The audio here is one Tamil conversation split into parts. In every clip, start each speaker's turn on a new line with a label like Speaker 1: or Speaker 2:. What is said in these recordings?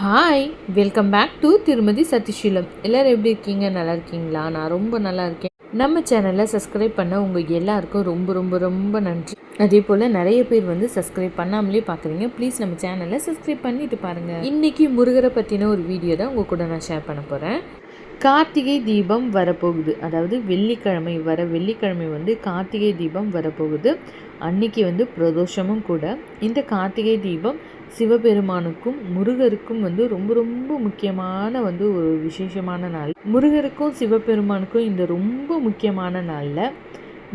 Speaker 1: ஹாய் வெல்கம் பேக் டு திருமதி சதிஷீலம் எல்லோரும் எப்படி இருக்கீங்க நல்லா இருக்கீங்களா நான் ரொம்ப நல்லா இருக்கேன் நம்ம சேனலை சப்ஸ்கிரைப் பண்ண உங்கள் எல்லாருக்கும் ரொம்ப ரொம்ப ரொம்ப நன்றி அதே போல் நிறைய பேர் வந்து சப்ஸ்கிரைப் பண்ணாமலே பார்க்குறீங்க ப்ளீஸ் நம்ம சேனலை சப்ஸ்கிரைப் பண்ணிட்டு பாருங்கள் இன்றைக்கி முருகரை பற்றின ஒரு வீடியோ தான் உங்கள் கூட நான் ஷேர் பண்ண போகிறேன் கார்த்திகை தீபம் வரப்போகுது அதாவது வெள்ளிக்கிழமை வர வெள்ளிக்கிழமை வந்து கார்த்திகை தீபம் வரப்போகுது அன்னைக்கு வந்து பிரதோஷமும் கூட இந்த கார்த்திகை தீபம் சிவபெருமானுக்கும் முருகருக்கும் வந்து ரொம்ப ரொம்ப முக்கியமான வந்து ஒரு விசேஷமான நாள் முருகருக்கும் சிவபெருமானுக்கும் இந்த ரொம்ப முக்கியமான நாளில்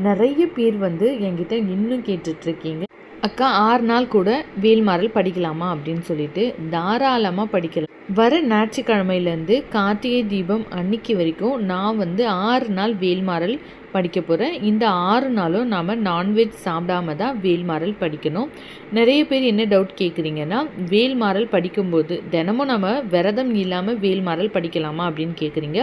Speaker 1: நிறைய பேர் வந்து என்கிட்ட இன்னும் கேட்டுட்ருக்கீங்க அக்கா ஆறு நாள் கூட வேல்மாரல் படிக்கலாமா அப்படின்னு சொல்லிட்டு தாராளமாக படிக்கலாம் வர ஞாயிற்றுக்கிழமையிலேருந்து கார்த்திகை தீபம் அன்னைக்கு வரைக்கும் நான் வந்து ஆறு நாள் வேல்மாரல் படிக்க போகிறேன் இந்த ஆறு நாளும் நாம் நான்வெஜ் சாப்பிடாம தான் வேல்மாறல் படிக்கணும் நிறைய பேர் என்ன டவுட் கேட்குறீங்கன்னா வேல்மாறல் படிக்கும்போது தினமும் நம்ம விரதம் இல்லாமல் வேல்மாறல் படிக்கலாமா அப்படின்னு கேட்குறீங்க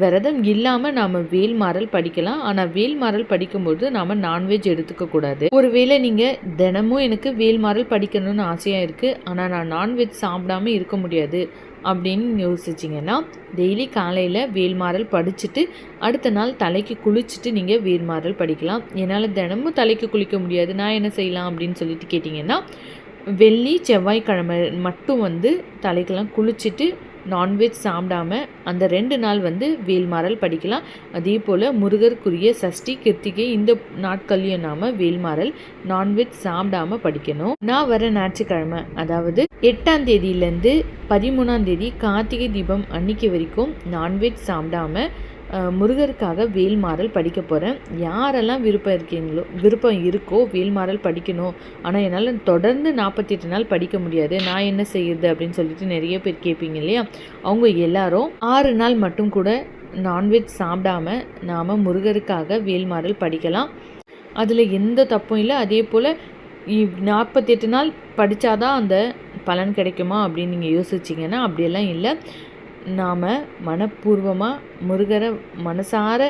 Speaker 1: விரதம் இல்லாமல் நாம் வேல் படிக்கலாம் ஆனால் வேல் படிக்கும்போது நாம் நான்வெஜ் எடுத்துக்கக்கூடாது ஒருவேளை நீங்கள் தினமும் எனக்கு வேல் படிக்கணும்னு ஆசையாக இருக்குது ஆனால் நான் நான்வெஜ் சாப்பிடாமல் இருக்க முடியாது அப்படின்னு யோசிச்சிங்கன்னா டெய்லி காலையில் வேல்மாறல் படிச்சுட்டு அடுத்த நாள் தலைக்கு குளிச்சுட்டு நீங்கள் வேல்மாறல் படிக்கலாம் என்னால் தினமும் தலைக்கு குளிக்க முடியாது நான் என்ன செய்யலாம் அப்படின்னு சொல்லிட்டு கேட்டிங்கன்னா வெள்ளி செவ்வாய்க்கிழமை மட்டும் வந்து தலைக்கெல்லாம் குளிச்சுட்டு நான்வெஜ் சாப்பிடாமல் அந்த ரெண்டு நாள் வந்து வேல்மாறல் படிக்கலாம் அதே போல் முருகருக்குரிய சஷ்டி கிருத்திகை இந்த நாட்கள்லையும் நாம் வேல்மாறல் நான்வெஜ் சாப்பிடாமல் படிக்கணும் நான் வர ஞாயிற்றுக்கிழமை அதாவது எட்டாம் தேதியிலேருந்து பதிமூணாம் தேதி கார்த்திகை தீபம் அன்னைக்கு வரைக்கும் நான்வெஜ் சாப்பிடாமல் முருகருக்காக வேல்மாறல் படிக்க போகிறேன் யாரெல்லாம் விருப்பம் இருக்கீங்களோ விருப்பம் இருக்கோ வேல்மாறல் படிக்கணும் ஆனால் என்னால் தொடர்ந்து நாற்பத்தெட்டு நாள் படிக்க முடியாது நான் என்ன செய்யுது அப்படின்னு சொல்லிட்டு நிறைய பேர் கேட்பீங்க இல்லையா அவங்க எல்லாரும் ஆறு நாள் மட்டும் கூட நான்வெஜ் சாப்பிடாம நாம் முருகருக்காக வேல்மாறல் படிக்கலாம் அதில் எந்த தப்பும் இல்லை அதே போல் நாற்பத்தெட்டு நாள் படித்தாதான் அந்த பலன் கிடைக்குமா அப்படின்னு நீங்கள் யோசிச்சிங்கன்னா அப்படியெல்லாம் இல்லை நாம் மனப்பூர்வமாக முருகரை மனசார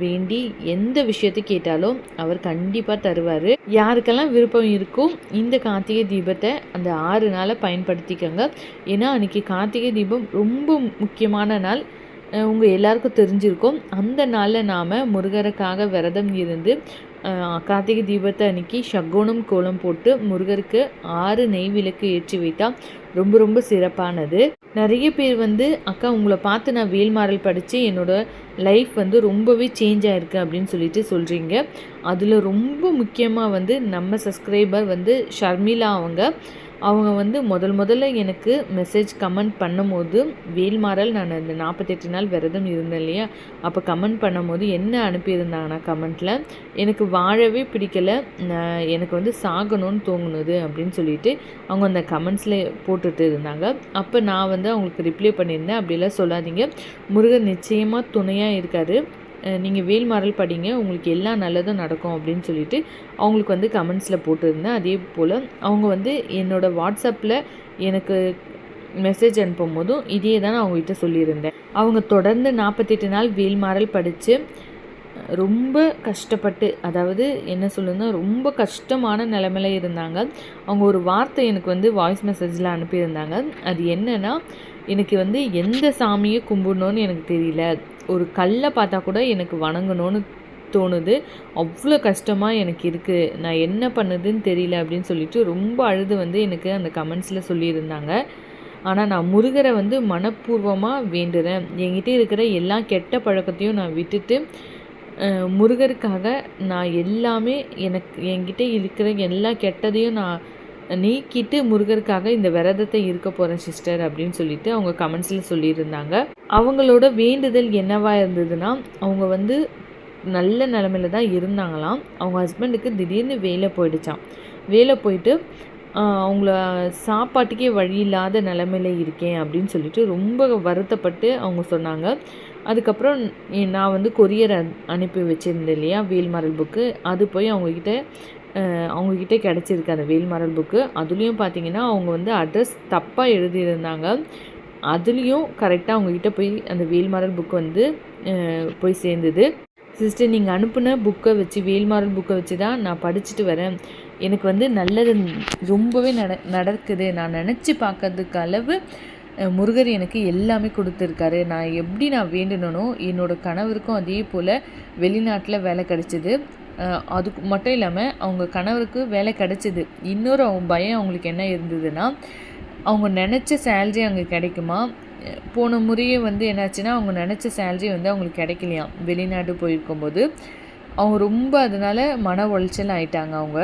Speaker 1: வேண்டி எந்த விஷயத்தை கேட்டாலும் அவர் கண்டிப்பாக தருவார் யாருக்கெல்லாம் விருப்பம் இருக்கும் இந்த கார்த்திகை தீபத்தை அந்த ஆறு நாளை பயன்படுத்திக்கோங்க ஏன்னா அன்றைக்கி கார்த்திகை தீபம் ரொம்ப முக்கியமான நாள் உங்கள் எல்லாருக்கும் தெரிஞ்சிருக்கும் அந்த நாளில் நாம் முருகருக்காக விரதம் இருந்து கார்த்திகை தீபத்தை அன்னைக்கு சகுனம் கோலம் போட்டு முருகருக்கு ஆறு நெய் விளக்கு ஏற்றி வைத்தால் ரொம்ப ரொம்ப சிறப்பானது நிறைய பேர் வந்து அக்கா உங்களை பார்த்து நான் வேல்மாறல் படித்து என்னோடய லைஃப் வந்து ரொம்பவே சேஞ்ச் ஆகிருக்கு அப்படின்னு சொல்லிட்டு சொல்கிறீங்க அதில் ரொம்ப முக்கியமாக வந்து நம்ம சப்ஸ்கிரைபர் வந்து ஷர்மிளா அவங்க அவங்க வந்து முதல் முதல்ல எனக்கு மெசேஜ் கமெண்ட் பண்ணும்போது வேல்மாறல் நான் இந்த நாற்பத்தெட்டு நாள் விரதம் இருந்தேன் இல்லையா அப்போ கமெண்ட் பண்ணும்போது என்ன அனுப்பியிருந்தாங்கன்னா கமெண்ட்டில் எனக்கு வாழவே பிடிக்கலை எனக்கு வந்து சாகணும்னு தோங்குனது அப்படின்னு சொல்லிட்டு அவங்க அந்த கமெண்ட்ஸில் போட்டுட்டு இருந்தாங்க அப்போ நான் வந்து அவங்களுக்கு ரிப்ளை பண்ணியிருந்தேன் அப்படிலாம் சொல்லாதீங்க முருகன் நிச்சயமாக துணையாக இருக்கார் நீங்கள் வேல்மாரல் படிங்க உங்களுக்கு எல்லா நல்லதும் நடக்கும் அப்படின்னு சொல்லிட்டு அவங்களுக்கு வந்து கமெண்ட்ஸில் போட்டிருந்தேன் அதே போல் அவங்க வந்து என்னோடய வாட்ஸ்அப்பில் எனக்கு மெசேஜ் அனுப்பும் போதும் இதே தான் நான் அவங்ககிட்ட சொல்லியிருந்தேன் அவங்க தொடர்ந்து நாற்பத்தெட்டு நாள் வேல்மாரல் படித்து ரொம்ப கஷ்டப்பட்டு அதாவது என்ன சொல்லுன்னா ரொம்ப கஷ்டமான நிலமையில இருந்தாங்க அவங்க ஒரு வார்த்தை எனக்கு வந்து வாய்ஸ் மெசேஜில் அனுப்பியிருந்தாங்க அது என்னென்னா எனக்கு வந்து எந்த சாமியை கும்பிடணும்னு எனக்கு தெரியல ஒரு கல்லை பார்த்தா கூட எனக்கு வணங்கணும்னு தோணுது அவ்வளோ கஷ்டமாக எனக்கு இருக்குது நான் என்ன பண்ணுதுன்னு தெரியல அப்படின்னு சொல்லிட்டு ரொம்ப அழுது வந்து எனக்கு அந்த கமெண்ட்ஸில் சொல்லியிருந்தாங்க ஆனால் நான் முருகரை வந்து மனப்பூர்வமாக வேண்டுறேன் என்கிட்ட இருக்கிற எல்லா கெட்ட பழக்கத்தையும் நான் விட்டுட்டு முருகருக்காக நான் எல்லாமே எனக்கு என்கிட்ட இருக்கிற எல்லா கெட்டதையும் நான் நீக்கிட்டு முருகருக்காக இந்த விரதத்தை இருக்க போகிறேன் சிஸ்டர் அப்படின்னு சொல்லிட்டு அவங்க கமெண்ட்ஸில் சொல்லியிருந்தாங்க அவங்களோட வேண்டுதல் என்னவா இருந்ததுன்னா அவங்க வந்து நல்ல நிலமையில தான் இருந்தாங்களாம் அவங்க ஹஸ்பண்டுக்கு திடீர்னு வேலை போயிடுச்சான் வேலை போயிட்டு அவங்கள சாப்பாட்டுக்கே வழி இல்லாத நிலமையில இருக்கேன் அப்படின்னு சொல்லிட்டு ரொம்ப வருத்தப்பட்டு அவங்க சொன்னாங்க அதுக்கப்புறம் நான் வந்து கொரியர் அனுப்பி வச்சுருந்தேன் இல்லையா வேல்மரல் புக்கு அது போய் அவங்கக்கிட்ட அவங்கக்கிட்ட கிடச்சிருக்கு அந்த வேல்மாரல் புக்கு அதுலேயும் பார்த்தீங்கன்னா அவங்க வந்து அட்ரஸ் தப்பாக எழுதியிருந்தாங்க அதுலேயும் கரெக்டாக அவங்கக்கிட்ட போய் அந்த வேல்மாரல் புக் வந்து போய் சேர்ந்தது சிஸ்டர் நீங்கள் அனுப்புன புக்கை வச்சு வேல்மாரல் புக்கை வச்சு தான் நான் படிச்சுட்டு வரேன் எனக்கு வந்து நல்லது ரொம்பவே நட நடக்குது நான் நினச்சி பார்க்கறதுக்கு அளவு முருகர் எனக்கு எல்லாமே கொடுத்துருக்காரு நான் எப்படி நான் வேண்டணும் என்னோடய கணவருக்கும் அதே போல் வெளிநாட்டில் வேலை கிடச்சிது அதுக்கு மட்டும் இல்லாமல் அவங்க கணவருக்கு வேலை கிடச்சிது இன்னொரு பயம் அவங்களுக்கு என்ன இருந்ததுன்னா அவங்க நினச்ச சேல்ரி அங்கே கிடைக்குமா போன முறையே வந்து என்னாச்சுன்னா அவங்க நினச்ச சேல்ரி வந்து அவங்களுக்கு கிடைக்கலையாம் வெளிநாடு போயிருக்கும்போது அவங்க ரொம்ப அதனால் மன உளைச்சல் ஆயிட்டாங்க அவங்க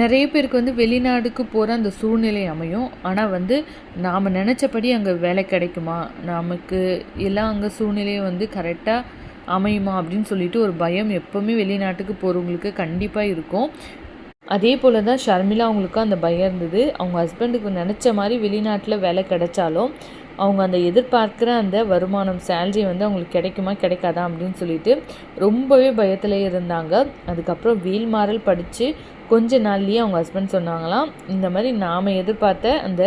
Speaker 1: நிறைய பேருக்கு வந்து வெளிநாடுக்கு போகிற அந்த சூழ்நிலை அமையும் ஆனால் வந்து நாம் நினச்சபடி அங்கே வேலை கிடைக்குமா நமக்கு எல்லாம் அங்கே சூழ்நிலையும் வந்து கரெக்டாக அமையுமா அப்படின்னு சொல்லிட்டு ஒரு பயம் எப்போவுமே வெளிநாட்டுக்கு போகிறவங்களுக்கு கண்டிப்பாக இருக்கும் அதே போல் தான் ஷர்மிளா அவங்களுக்கும் அந்த பயம் இருந்தது அவங்க ஹஸ்பண்டுக்கு நினச்ச மாதிரி வெளிநாட்டில் வேலை கிடைச்சாலும் அவங்க அந்த எதிர்பார்க்குற அந்த வருமானம் சேல்ரி வந்து அவங்களுக்கு கிடைக்குமா கிடைக்காதா அப்படின்னு சொல்லிட்டு ரொம்பவே பயத்தில் இருந்தாங்க அதுக்கப்புறம் வீல் மாறல் படித்து கொஞ்ச நாள்லேயே அவங்க ஹஸ்பண்ட் சொன்னாங்களாம் இந்த மாதிரி நாம் எதிர்பார்த்த அந்த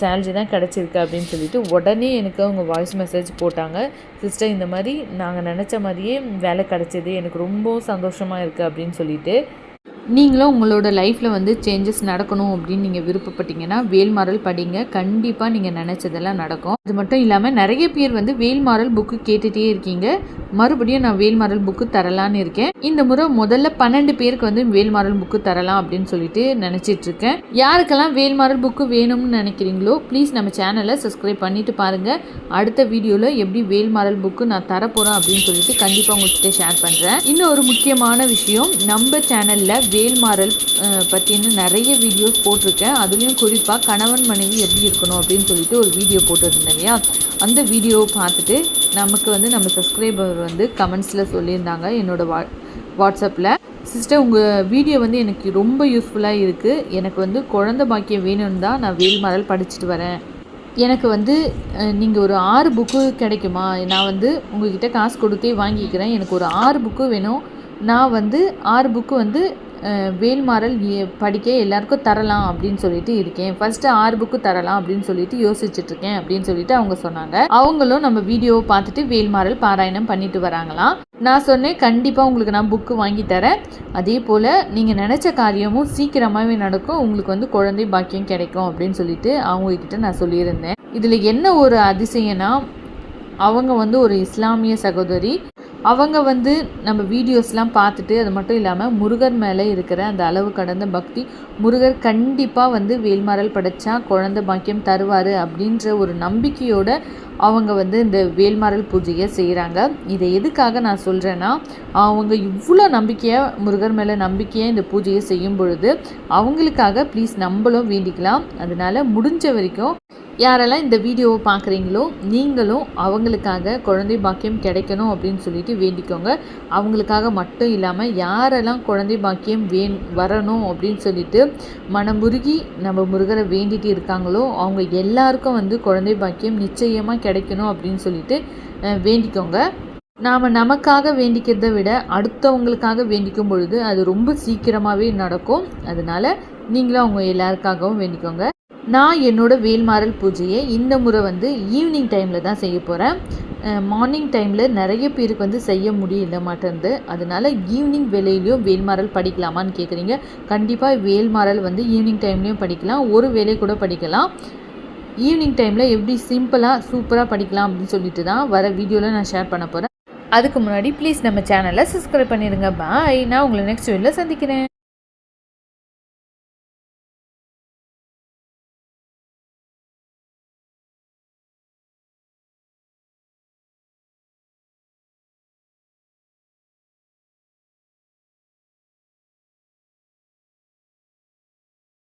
Speaker 1: சேல்ரி தான் கிடச்சிருக்கு அப்படின்னு சொல்லிட்டு உடனே எனக்கு அவங்க வாய்ஸ் மெசேஜ் போட்டாங்க சிஸ்டர் இந்த மாதிரி நாங்கள் நினச்ச மாதிரியே வேலை கிடச்சிது எனக்கு ரொம்ப சந்தோஷமாக இருக்குது அப்படின்னு சொல்லிட்டு நீங்களும் உங்களோட லைஃப்பில் வந்து சேஞ்சஸ் நடக்கணும் அப்படின்னு நீங்கள் விருப்பப்பட்டீங்கன்னா வேல்மாரல் படிங்க கண்டிப்பாக நீங்கள் நினச்சதெல்லாம் நடக்கும் அது மட்டும் இல்லாமல் நிறைய பேர் வந்து வேல்மாரல் புக்கு கேட்டுகிட்டே இருக்கீங்க மறுபடியும் நான் வேல்மாரல் புக்கு தரலான்னு இருக்கேன் இந்த முறை முதல்ல பன்னெண்டு பேருக்கு வந்து வேல்மாரல் புக்கு தரலாம் அப்படின்னு சொல்லிட்டு நினச்சிட்டு இருக்கேன் யாருக்கெல்லாம் வேல்மாரல் புக்கு வேணும்னு நினைக்கிறீங்களோ ப்ளீஸ் நம்ம சேனலை சப்ஸ்கிரைப் பண்ணிட்டு பாருங்கள் அடுத்த வீடியோவில் எப்படி வேல்மாரல் புக்கு நான் தரப்போகிறேன் அப்படின்னு சொல்லிட்டு கண்டிப்பாக உங்கள்கிட்ட ஷேர் பண்ணுறேன் இன்னும் ஒரு முக்கியமான விஷயம் நம்ம சேனலில் கேழ்மாறல் பற்றின நிறைய வீடியோஸ் போட்டிருக்கேன் அதுலேயும் குறிப்பாக கணவன் மனைவி எப்படி இருக்கணும் அப்படின்னு சொல்லிட்டு ஒரு வீடியோ இல்லையா அந்த வீடியோவை பார்த்துட்டு நமக்கு வந்து நம்ம சப்ஸ்கிரைபர் வந்து கமெண்ட்ஸில் சொல்லியிருந்தாங்க என்னோடய வா வாட்ஸ்அப்பில் சிஸ்டர் உங்கள் வீடியோ வந்து எனக்கு ரொம்ப யூஸ்ஃபுல்லாக இருக்குது எனக்கு வந்து குழந்த பாக்கியம் வேணும்னு தான் நான் வேல்மாறல் படிச்சுட்டு வரேன் எனக்கு வந்து நீங்கள் ஒரு ஆறு புக்கு கிடைக்குமா நான் வந்து உங்கள்கிட்ட காசு கொடுத்தே வாங்கிக்கிறேன் எனக்கு ஒரு ஆறு புக்கு வேணும் நான் வந்து ஆறு புக்கு வந்து வேல்மாறல் படிக்க எல்லாருக்கும் தரலாம் அப்படின்னு சொல்லிட்டு இருக்கேன் ஃபர்ஸ்ட் ஆறு புக்கு தரலாம் அப்படின்னு சொல்லிட்டு யோசிச்சுட்டு இருக்கேன் அப்படின்னு சொல்லிட்டு அவங்க சொன்னாங்க அவங்களும் நம்ம வீடியோவை பார்த்துட்டு வேல்மாறல் பாராயணம் பண்ணிட்டு வராங்களாம் நான் சொன்னேன் கண்டிப்பாக உங்களுக்கு நான் புக்கு வாங்கி தரேன் அதே போல் நீங்கள் நினச்ச காரியமும் சீக்கிரமாகவே நடக்கும் உங்களுக்கு வந்து குழந்தை பாக்கியம் கிடைக்கும் அப்படின்னு சொல்லிட்டு அவங்கக்கிட்ட நான் சொல்லியிருந்தேன் இதில் என்ன ஒரு அதிசயம்னா அவங்க வந்து ஒரு இஸ்லாமிய சகோதரி அவங்க வந்து நம்ம வீடியோஸ்லாம் பார்த்துட்டு அது மட்டும் இல்லாமல் முருகர் மேலே இருக்கிற அந்த அளவு கடந்த பக்தி முருகர் கண்டிப்பாக வந்து வேல்மாரல் படைச்சா குழந்த பாக்கியம் தருவார் அப்படின்ற ஒரு நம்பிக்கையோடு அவங்க வந்து இந்த வேல்மாரல் பூஜையை செய்கிறாங்க இதை எதுக்காக நான் சொல்கிறேன்னா அவங்க இவ்வளோ நம்பிக்கையாக முருகர் மேலே நம்பிக்கையாக இந்த பூஜையை செய்யும் பொழுது அவங்களுக்காக ப்ளீஸ் நம்மளும் வேண்டிக்கலாம் அதனால் முடிஞ்ச வரைக்கும் யாரெல்லாம் இந்த வீடியோவை பார்க்குறீங்களோ நீங்களும் அவங்களுக்காக குழந்தை பாக்கியம் கிடைக்கணும் அப்படின்னு சொல்லிட்டு வேண்டிக்கோங்க அவங்களுக்காக மட்டும் இல்லாமல் யாரெல்லாம் குழந்தை பாக்கியம் வே வரணும் அப்படின்னு சொல்லிட்டு மனமுருகி நம்ம முருகரை வேண்டிட்டு இருக்காங்களோ அவங்க எல்லாருக்கும் வந்து குழந்தை பாக்கியம் நிச்சயமாக கிடைக்கணும் அப்படின்னு சொல்லிட்டு வேண்டிக்கோங்க நாம் நமக்காக வேண்டிக்கிறத விட அடுத்தவங்களுக்காக வேண்டிக்கும் பொழுது அது ரொம்ப சீக்கிரமாகவே நடக்கும் அதனால் நீங்களும் அவங்க எல்லாருக்காகவும் வேண்டிக்கோங்க நான் என்னோடய வேல்மாறல் பூஜையை இந்த முறை வந்து ஈவினிங் டைமில் தான் செய்ய போகிறேன் மார்னிங் டைமில் நிறைய பேருக்கு வந்து செய்ய முடியல மாட்டேருந்து அதனால் ஈவினிங் வேலையிலையும் வேல்மாறல் படிக்கலாமான்னு கேட்குறீங்க கண்டிப்பாக வேல்மாறல் வந்து ஈவினிங் டைம்லேயும் படிக்கலாம் ஒரு வேலை கூட படிக்கலாம் ஈவினிங் டைமில் எப்படி சிம்பிளாக சூப்பராக படிக்கலாம் அப்படின்னு சொல்லிட்டு தான் வர வீடியோவில் நான் ஷேர் பண்ண போகிறேன் அதுக்கு முன்னாடி ப்ளீஸ் நம்ம சேனலை சப்ஸ்கிரைப் பண்ணிடுங்க பாய் நான் உங்களை நெக்ஸ்ட் வீடியோவில் சந்திக்கிறேன்